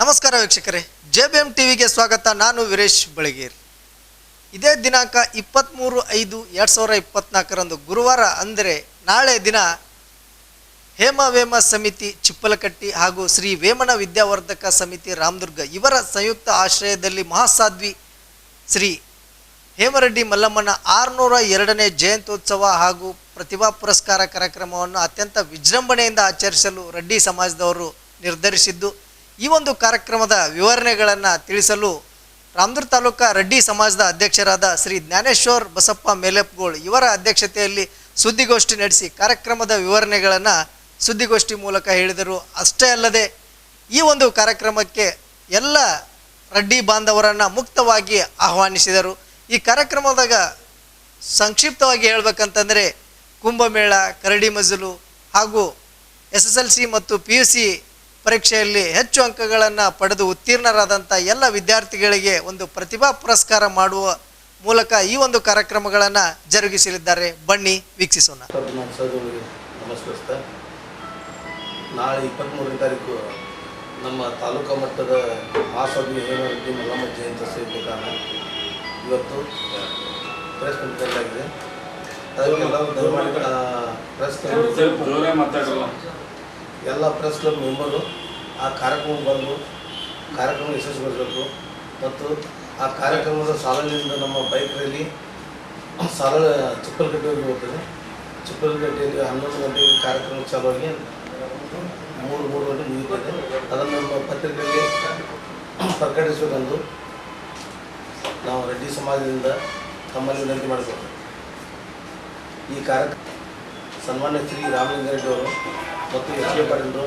ನಮಸ್ಕಾರ ವೀಕ್ಷಕರೇ J B M ಟಿವಿಗೆ ಸ್ವಾಗತ. ನಾನು ವೀರೇಶ್ ಬಳಗೇರ್. ಇದೇ ದಿನಾಂಕ ಇಪ್ಪತ್ತ್ಮೂರು ಐದು ಎರಡು ಸಾವಿರ ಇಪ್ಪತ್ನಾಲ್ಕರಂದು ಗುರುವಾರ ಅಂದರೆ ನಾಳೆ ದಿನ ಹೇಮ ವೇಮ ಸಮಿತಿ ಚಿಪ್ಪಲಕಟ್ಟಿ ಹಾಗೂ ಶ್ರೀ ವೇಮನ ವಿದ್ಯಾವರ್ಧಕ ಸಮಿತಿ ರಾಮದುರ್ಗ ಇವರ ಸಂಯುಕ್ತ ಆಶ್ರಯದಲ್ಲಿ ಮಹಾಸಾಧ್ವಿ ಶ್ರೀ ಹೇಮರೆಡ್ಡಿ ಮಲ್ಲಮ್ಮನ ಆರುನೂರ ಎರಡನೇ ಜಯಂತ್ಯುತ್ಸವ ಹಾಗೂ ಪ್ರತಿಭಾ ಪುರಸ್ಕಾರ ಕಾರ್ಯಕ್ರಮವನ್ನು ಅತ್ಯಂತ ವಿಜೃಂಭಣೆಯಿಂದ ಆಚರಿಸಲು ರೆಡ್ಡಿ ಸಮಾಜದವರು ನಿರ್ಧರಿಸಿದ್ದು. ಈ ಒಂದು ಕಾರ್ಯಕ್ರಮದ ವಿವರಣೆಗಳನ್ನು ತಿಳಿಸಲು ರಾಮದುರ್ ತಾಲೂಕಾ ರೆಡ್ಡಿ ಸಮಾಜದ ಅಧ್ಯಕ್ಷರಾದ ಶ್ರೀ ಜ್ಞಾನೇಶ್ವರ್ ಬಸಪ್ಪ ಮೇಲೆಪ್ಗೋಳ್ ಇವರ ಅಧ್ಯಕ್ಷತೆಯಲ್ಲಿ ಸುದ್ದಿಗೋಷ್ಠಿ ನಡೆಸಿ ಕಾರ್ಯಕ್ರಮದ ವಿವರಣೆಗಳನ್ನು ಸುದ್ದಿಗೋಷ್ಠಿ ಮೂಲಕ ಹೇಳಿದರು. ಅಷ್ಟೇ ಅಲ್ಲದೆ ಈ ಒಂದು ಕಾರ್ಯಕ್ರಮಕ್ಕೆ ಎಲ್ಲ ರೆಡ್ಡಿ ಬಾಂಧವರನ್ನು ಮುಕ್ತವಾಗಿ ಆಹ್ವಾನಿಸಿದರು. ಈ ಕಾರ್ಯಕ್ರಮದಾಗ ಸಂಕ್ಷಿಪ್ತವಾಗಿ ಹೇಳಬೇಕಂತಂದರೆ ಕುಂಭಮೇಳ, ಕರಡಿ ಮಜಲು ಹಾಗೂ ಎಸ್ ಎಸ್ ಎಲ್ ಸಿ ಮತ್ತು ಪಿ ಯು ಸಿ ಪರೀಕ್ಷೆಯಲ್ಲಿ ಹೆಚ್ಚು ಅಂಕಗಳನ್ನು ಪಡೆದು ಉತ್ತೀರ್ಣರಾದಂಥ ಎಲ್ಲ ವಿದ್ಯಾರ್ಥಿಗಳಿಗೆ ಒಂದು ಪ್ರತಿಭಾ ಪುರಸ್ಕಾರ ಮಾಡುವ ಮೂಲಕ ಈ ಒಂದು ಕಾರ್ಯಕ್ರಮಗಳನ್ನು ಜರುಗಿಸಲಿದ್ದಾರೆ. ಬನ್ನಿ ವೀಕ್ಷಿಸೋಣ. ನಾಳೆ ಇಪ್ಪತ್ತ್ಮೂರನೇ ತಾರೀಕು ನಮ್ಮ ತಾಲೂಕು ಮಟ್ಟದ ಮಹಾಸಭೆ ಹೇಮಿ ಮಲ್ಲಮ್ಮ ಜಯಂತಿ ಕಾರಣ ಇವತ್ತು ಪ್ರೆಸ್ ಕಾನ್ಫರೆನ್ಸ್ ಆಗಿದೆ. ಅದಕ್ಕೆಲ್ಲ ಪ್ರೆಸ್ ಮಾತಾಡಲ್ಲ. ಎಲ್ಲ ಪ್ರೆಸ್ ಕ್ಲಬ್ ಮೆಂಬರು ಆ ಕಾರ್ಯಕ್ರಮ ಬಂದು ಕಾರ್ಯಕ್ರಮ ಯಶಸ್ವಿಗೊಳಿಸಬೇಕು. ಮತ್ತು ಆ ಕಾರ್ಯಕ್ರಮದ ಸಾಲಿನಿಂದ ನಮ್ಮ ಬೈಕ್ ರ್ಯಾಲಿ ಸಾಲ ಚಿಕ್ಕಲ್ಕಟ್ಟೆಯಲ್ಲಿ ಹೋಗ್ತದೆ. ಚಿಕ್ಕಲಗಟ್ಟೆಯಲ್ಲಿ ಹನ್ನೊಂದು ಗಂಟೆಗೆ ಕಾರ್ಯಕ್ರಮ ಚಾಲುವಾಗಿ ಮೂರು ಮೂರು ಗಂಟೆ ಮುಗಿಯುತ್ತದೆ. ಅದನ್ನು ನಮ್ಮ ಪತ್ರಿಕೆಯಲ್ಲಿ ಪ್ರಕಟಿಸಬೇಕೆಂದು ನಾವು ರೆಡ್ಡಿ ಸಮಾಜದಿಂದ ತಮ್ಮಲ್ಲಿ ವಿನಂತಿ ಮಾಡಬೇಕು ಈ ಕಾರ್ಯಕ್ರಮ ಸನ್ಮಾನ್ಯ ಶ್ರೀ ರಾಮಲಿಂಗಾರೆಡ್ಡಿ ಅವರು ಮತ್ತು ಎಚ್ ಕೆ ಪಾಟೀಲರು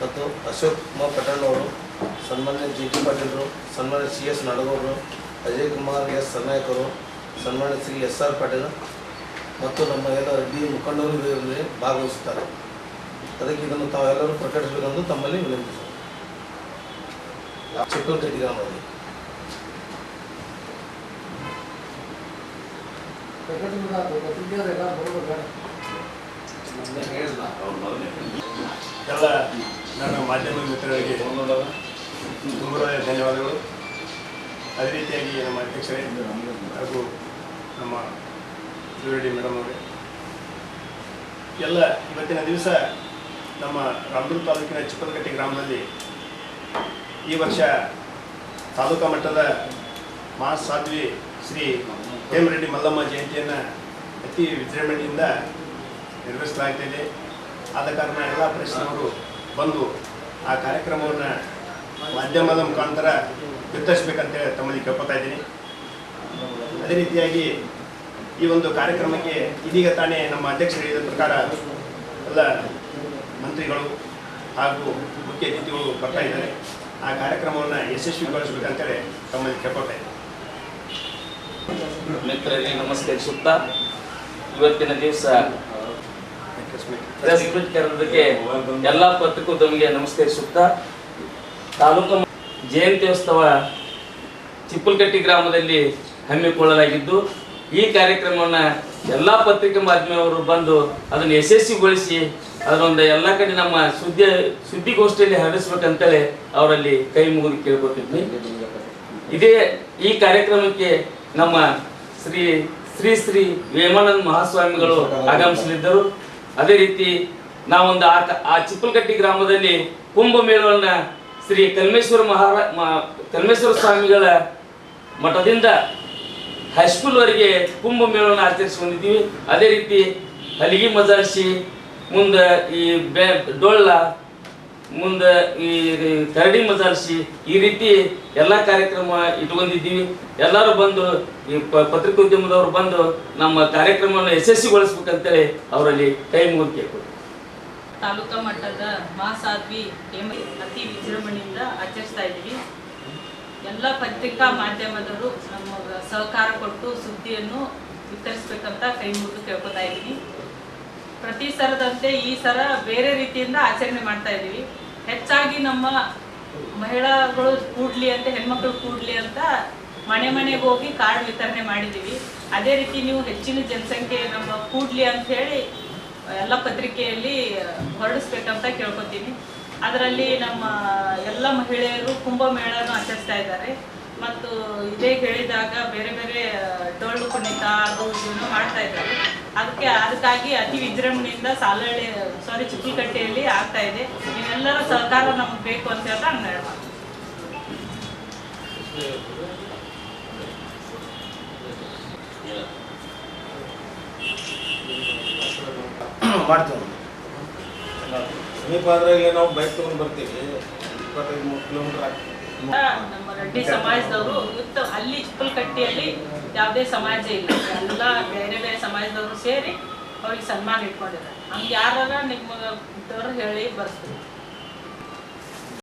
ಮತ್ತು ಅಶೋಕ್ ಕುಮಾರ್ ಪಟೇಲ್ ಅವರು, ಸನ್ಮಾನ್ಯ ಜಿ ಟಿ ಪಾಟೀಲರು, ಸನ್ಮಾನ್ಯ ಸಿ ಎಸ್ ನಾಡಗೌಡರು, ಅಜಯ್ ಕುಮಾರ್ ಎಸ್ ಸರ್ನಾಯಕರು ಸನ್ಮಾನ್ಯ ಶ್ರೀ ಎಸ್ ಆರ್ ಪಾಟೀಲ್ ಮತ್ತು ನಮ್ಮ ಎಲ್ಲ ರೆಡ್ಡಿ ಮುಖಂಡರು ಇದರಲ್ಲಿ ಭಾಗವಹಿಸುತ್ತಾರೆ. ಅದಕ್ಕೆ ಇದನ್ನು ತಾವೆಲ್ಲರೂ ಪ್ರಕಟಿಸಬೇಕೆಂದು ತಮ್ಮಲ್ಲಿ ವಿನಂತಿಸಿ ಗ್ರಾಮದಲ್ಲಿ. ನನ್ನ ಮಾಧ್ಯಮ ಮಿತ್ರರಿಗೆ ತುಂಬ ಧನ್ಯವಾದಗಳು. ಅದೇ ರೀತಿಯಾಗಿ ನಮ್ಮ ಅಧ್ಯಕ್ಷರೇ ಹಾಗೂ ನಮ್ಮ ರೆಡ್ಡಿ ಮೇಡಮ್ ಅವರೇ. ಎಲ್ಲ ಇವತ್ತಿನ ದಿವಸ ನಮ್ಮ ರಾಮದುರ್ ತಾಲೂಕಿನ ಚಿಕ್ಕನಕಟ್ಟೆ ಗ್ರಾಮದಲ್ಲಿ ಈ ವರ್ಷ ತಾಲೂಕಾ ಮಟ್ಟದ ಮಹಾಸಾಧ್ವಿ ಶ್ರೀ ಹೇಮರೆಡ್ಡಿ ಮಲ್ಲಮ್ಮ ಜಯಂತಿಯನ್ನು ಅತಿ ವಿಜೃಂಭಣೆಯಿಂದ ನಿರ್ವಹಿಸಲಾಗ್ತಿದೆ. ಆದ ಕಾರಣ ಎಲ್ಲ ಪ್ರೆಸ್ನವರು ಬಂದು ಆ ಕಾರ್ಯಕ್ರಮವನ್ನು ಮಾಧ್ಯಮದ ಮುಖಾಂತರ ಹೇಳಿ ತಮ್ಮಲ್ಲಿ ಕೇಳ್ಕೊತಾ ಇದ್ದೀನಿ. ಅದೇ ರೀತಿಯಾಗಿ ಈ ಒಂದು ಕಾರ್ಯಕ್ರಮಕ್ಕೆ ಇದೀಗ ತಾನೇ ನಮ್ಮ ಅಧ್ಯಕ್ಷರು ಹೇಳಿದ ಪ್ರಕಾರ ಎಲ್ಲ ಮಂತ್ರಿಗಳು ಹಾಗೂ ಮುಖ್ಯ ಅತಿಥಿಗಳು ಬರ್ತಾ ಇದ್ದಾರೆ. ಆ ಕಾರ್ಯಕ್ರಮವನ್ನು ಯಶಸ್ವಿಗೊಳಿಸ್ಬೇಕಂತೇಳಿ ತಮ್ಮಲ್ಲಿ ಕೇಳ್ಕೊತಾ ಇದ್ದೀನಿ. ಮಿತ್ರರಿಗೆ ನಮಸ್ಕರಿಸುತ್ತಾ ಇವತ್ತಿನ ದಿವಸ ಪ್ರೆಸ್ ಮೀಟ್ ಕರೆದಕ್ಕೆ ಎಲ್ಲ ಪತ್ರಿಕೋದ್ಯಮಿಗೆ ನಮಸ್ಕರಿಸುತ್ತಾ, ತಾಲೂಕು ಜಯಂತ್ಯೋತ್ಸವ ಚಿಪ್ಪಲ್ಕಟ್ಟಿ ಗ್ರಾಮದಲ್ಲಿ ಹಮ್ಮಿಕೊಳ್ಳಲಾಗಿದ್ದು, ಈ ಕಾರ್ಯಕ್ರಮವನ್ನು ಎಲ್ಲ ಪತ್ರಿಕೆ ಮಾಧ್ಯಮವರು ಬಂದು ಅದನ್ನು ಯಶಸ್ವಿಗೊಳಿಸಿ ಅದರೊಂದು ಎಲ್ಲ ಕಡೆ ನಮ್ಮ ಸುದ್ದಿ, ಸುದ್ದಿಗೋಷ್ಠಿಯಲ್ಲಿ ಹರಡಿಸ್ಬೇಕಂತೇಳಿ ಅವರಲ್ಲಿ ಕೈ ಮುಗಿದು ಕೇಳ್ಕೊತಿದ್ವಿ. ಇದೇ ಈ ಕಾರ್ಯಕ್ರಮಕ್ಕೆ ನಮ್ಮ ಶ್ರೀ ಶ್ರೀ ಶ್ರೀ ವೇಮಾನಂದ ಮಹಾಸ್ವಾಮಿಗಳು ಆಗಮಿಸಲಿದ್ದರು. ಅದೇ ರೀತಿ ನಾವೊಂದು ಆ ಆ ಚಿಪ್ಪಲ್ಕಟ್ಟಿ ಗ್ರಾಮದಲ್ಲಿ ಕುಂಭಮೇಳವನ್ನ ಶ್ರೀ ಕಲ್ಮೇಶ್ವರ ಮಹಾರ ಕಲ್ಮೇಶ್ವರ ಸ್ವಾಮಿಗಳ ಮಠದಿಂದ ಹೈಸ್ಕೂಲ್ವರೆಗೆ ಕುಂಭಮೇಳವನ್ನು ಆಚರಿಸ್ಕೊಂಡಿದ್ದೀವಿ. ಅದೇ ರೀತಿ ಹಲಿಗೆ ಮಜಾರಿಸಿ ಮುಂದೆ ಈ ಬೆ, ಡೊಳ್ಳ ಮುಂದೆ ಈ ಕರಡಿ ಮಜಾರಿಸಿ ಈ ರೀತಿ ಎಲ್ಲ ಕಾರ್ಯಕ್ರಮ ಇಟ್ಕೊಂಡಿದ್ದೀವಿ ಎಲ್ಲರೂ ಬಂದು ಈ ಪತ್ರಿಕೋದ್ಯಮದವರು ಬಂದು ನಮ್ಮ ಕಾರ್ಯಕ್ರಮವನ್ನು ಯಶಸ್ವಿಗೊಳಿಸ್ಬೇಕಂತೇಳಿ ಅವರಲ್ಲಿ ಕೈ ಮುಗಿದು ಕೇಳ್ಕೊಳ್ತೀವಿ ತಾಲೂಕಾ ಮಟ್ಟದ ಹೇಮ ಅತಿ ವಿಜೃಂಭಣೆಯಿಂದ ಆಚರಿಸ್ತಾ ಇದ್ದೀವಿ. ಎಲ್ಲ ಪತ್ರಿಕಾ ಮಾಧ್ಯಮದವರು ನಮ್ಮ ಸಹಕಾರ ಕೊಟ್ಟು ಸುದ್ದಿಯನ್ನು ವಿತರಿಸ್ಬೇಕಂತ ಕೈ ಮುಗಿದು ಕೇಳ್ಕೊತಾ ಇದ್ದೀನಿ ಪ್ರತಿ ಸರದಂತೆ ಈ ಸರ ಬೇರೆ ರೀತಿಯಿಂದ ಆಚರಣೆ ಮಾಡ್ತಾ ಇದ್ದೀವಿ. ಹೆಚ್ಚಾಗಿ ನಮ್ಮ ಮಹಿಳಾಗಳು ಕೂಡ್ಲಿ ಅಂತ, ಹೆಣ್ಮಕ್ಳು ಕೂಡ್ಲಿ ಅಂತ ಮನೆ ಮನೆಗೆ ಹೋಗಿ ಕಾರ್ಡ್ ವಿತರಣೆ ಮಾಡಿದ್ದೀವಿ. ಅದೇ ರೀತಿ ನೀವು ಹೆಚ್ಚಿನ ಜನಸಂಖ್ಯೆ ನಮ್ಮ ಕೂಡ್ಲಿ ಅಂತ ಹೇಳಿ ಎಲ್ಲ ಪತ್ರಿಕೆಯಲ್ಲಿ ಹೊರಡಿಸ್ಬೇಕಂತ ಕೇಳ್ಕೊತೀನಿ. ಅದರಲ್ಲಿ ನಮ್ಮ ಎಲ್ಲ ಮಹಿಳೆಯರು ಕುಂಭಮೇಳನೂ ಆಚರಿಸ್ತಾ ಇದ್ದಾರೆ. ಮತ್ತು ಇದೇ ಹೇಳಿದಾಗ ಬೇರೆ ಬೇರೆ ಡೊಳ್ಳು ಕುಣಿತ ಅದು ಇದನ್ನು ಮಾಡ್ತಾ ಇದ್ದಾರೆ. ಅದಕ್ಕೆ ಅದಕ್ಕಾಗಿ ಅತಿ ವಿಜೃಂಭಣೆಯಿಂದ ಸಾಲಹಳ್ಳಿ ಸಾರಿ ಚುಕ್ಕಿಕಟ್ಟೆಯಲ್ಲಿ ಆಗ್ತಾ ಇದೆ. ನೀವೆಲ್ಲರ ಸಹಕಾರ ನಮ್ಗೆ ಬೇಕು ಅಂತ ಹೇಳ್ತಾ ಹಂಗೆ ಮಾಡ್ತೀವಿ. ಸಮೀಪ ಆದರೆ ನಾವು ಬೈಕ್ ತಗೊಂಡು ಬರ್ತೀವಿ. ಇಪ್ಪತ್ತೈದು ಮೂರು ಕಿಲೋಮೀಟರ್ ಆಗ್ತದೆ. ನಮ್ಮ ರೆಡ್ಡಿ ಸಮಾಜದವರು ಇವತ್ತು ಅಲ್ಲಿ ಚಿಕ್ಕಲಕಟ್ಟಿಯಲ್ಲಿ ಯಾವುದೇ ಸಮಾಜ ಇಲ್ಲ. ಎಲ್ಲ ಬೇರೆ ಬೇರೆ ಸಮಾಜದವರು ಸೇರಿ ಅವ್ರಿಗೆ ಸನ್ಮಾನ ಇಟ್ಕೊಂಡಿದ್ದಾರೆ. ಹಂಗೆ ಯಾರು ಇದ್ದವ್ರು ಹೇಳಿ ಬರ್ತೀವಿ